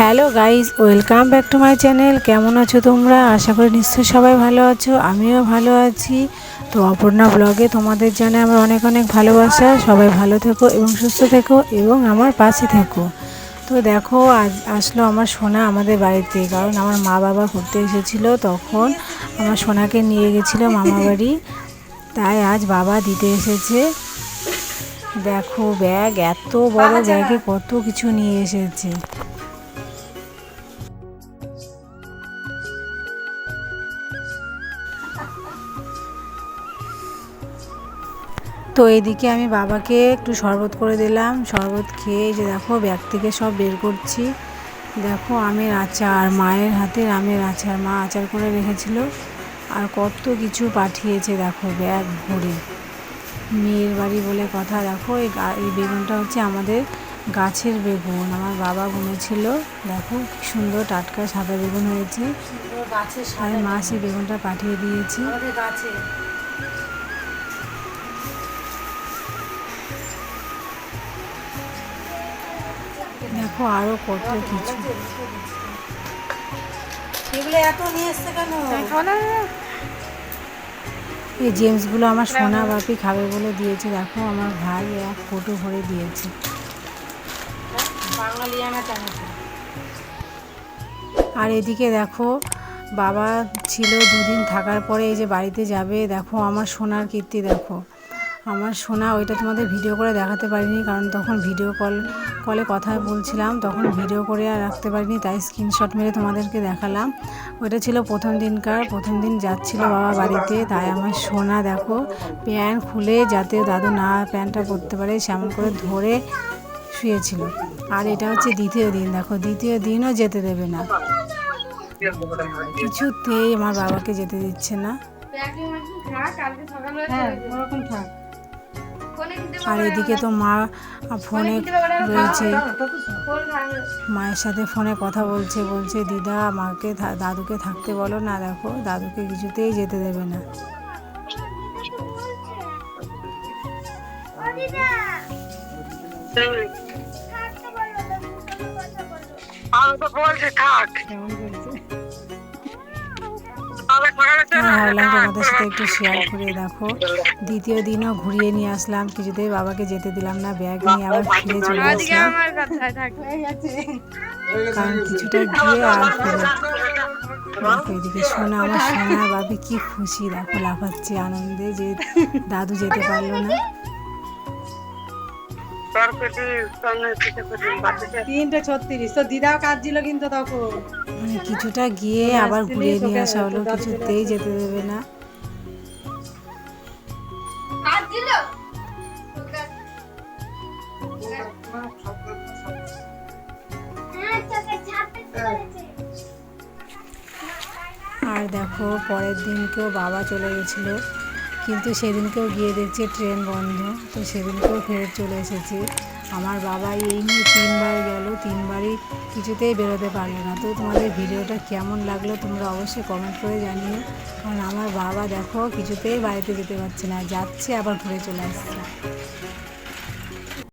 Hello guys welcome back to my channel. কেমন আছো তোমরা? আশা করি নিশ্চয়ই সবাই ভালো আছো আমিও ভালো আছি। তো অপর্ণা ব্লগে তোমাদের জানে আমার অনেক অনেক ভালোবাসা। সবাই ভালো থেকো এবং সুস্থ থেকো এবং আমার পাশে থেকো। তো দেখো আজ আসলো আমার সোনা আমাদের বাড়িতে কারণ আমার মা বাবা ঘুরতে এসেছিল তখন আমার সোনাকে নিয়ে গেছিল মামা বাড়ি। তাই আজ বাবা দিতে এসেছে। দেখো ব্যাগ এত বড় ব্যাগে কত কিছু নিয়ে এসেছে। তো এদিকে আমি বাবাকে একটু শরবত করে দিলাম। শরবত খেয়ে যে দেখো, ব্যাগ থেকে সব বের করছি। দেখো, আমের আচার, মায়ের হাতের আমের আচার। মা আচার করে রেখেছিল। আর কত কিছু পাঠিয়েছে দেখো, ব্যাগ ভরে। মেয়ের বাড়ি বলে কথা। দেখো, এই এই বেগুনটা হচ্ছে আমাদের গাছের বেগুন আমার বাবা বুনেছিল। দেখো কি সুন্দর টাটকা সাদা বেগুন হয়েছে। আর মা সেই বেগুনটা পাঠিয়ে দিয়েছি। দেখো আরও কত কিছু। এই জেমসগুলো আমার সোনা বাপি খাবে বলে দিয়েছে। দেখো আমার ভাই এক ফটো ভরে দিয়েছে। আর এদিকে দেখো, বাবা ছিল দুদিন থাকার পরে এই যে বাড়িতে যাবে, দেখো আমার সোনার কীর্তি দেখো। আমার সোনা ওইটা তোমাদের ভিডিও করে দেখাতে পারিনি, কারণ তখন ভিডিও কল কলে কথা বলছিলাম, তখন ভিডিও করে আর রাখতে পারিনি, তাই স্ক্রিনশট মেরে তোমাদেরকে দেখালাম। ওইটা ছিল প্রথম দিনকার, প্রথম দিন যাচ্ছিল বাবা বাড়িতে, তাই আমার সোনা দেখো, প্যান্ট খুলে যাতে দাদু না প্যান্টটা পরতে পারে, সেমন করে ধরে শুয়েছিল। আর এটা হচ্ছে দ্বিতীয় দিন দেখো দ্বিতীয় দিনও যেতে দেবে না। কিছুতেই আমার বাবাকে যেতে দিচ্ছে না। হ্যাঁ আর এদিকে তো মা ফোনে রয়েছে। মায়ের সাথে ফোনে কথা বলছে বলছে দিদা মাকে থা- দাদুকে থাকতে বলো না দেখো দাদুকে কিছুতেই যেতে দেবে না। আমি তো বলছি থাক। ভাবলাম তোমাদের সাথে একটু শেয়ার করে দেখো। দ্বিতীয় দিনও ঘুরিয়ে নিয়ে আসলাম কিছুতেই বাবাকে যেতে দিলাম না ব্যাগ নিয়ে আবার ফিরে চলে আসলাম। কারণ কিছুটা গিয়ে আর দেখো এদিকে সোনা আমার সোনা বাবি কি খুশি। দেখো লাফাচ্ছে আনন্দে যে দাদু যেতে পারল না। তিনটে ছত্রিশ। তো দিদাও কাজ ছিল কিন্তু তখন। মানে কিছুটা গিয়ে আবার ঘুরিয়ে নিয়ে আসা হলো কিছুতেই যেতে দেবে না। আর দেখো পরের দিনকেও বাবা চলে গেছিল। কিন্তু সেদিনকেও গিয়ে দেখছি ট্রেন বন্ধ, তো সেদিনকেও ফেরত চলে এসেছি। আমার বাবা এই নিয়ে তিনবার গেল, তিনবারই কিছুতেই বেরোতে পারল না। তো তোমাদের ভিডিওটা কেমন লাগল তোমরা অবশ্যই কমেন্ট করে জানিও। কারণ আমার বাবা দেখো কিছুতেই বাড়িতে যেতে পারছে না, যাচ্ছে আবার ঘুরে চলে আসছে।